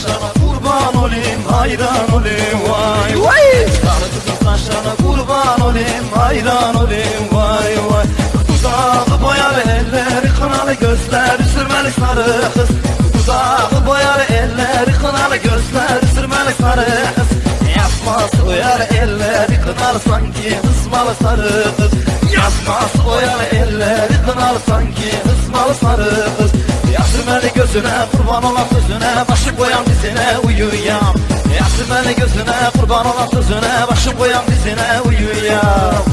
saçlarına kurban olayım hayran olayım vay vay. Kızın saçlarına kurban olayım hayran olayım vay vay. Dudağı boyalı elleri kınalı gözleri sürmeli sarı kız. Dudağı boyalı elleri kınalı gözleri sürmeli sarı kız. Yapması boyalı elleri kınalı sanki ısmalı sarı kız. Yapması boyalı elleri kınalı sanki ısmalı sarı kız Gözüne kurban olan sözüne Başı koyan dizine uyuyam. Yasırmeli gözüne kurban olan sözüne Başı koyan dizine uyuyam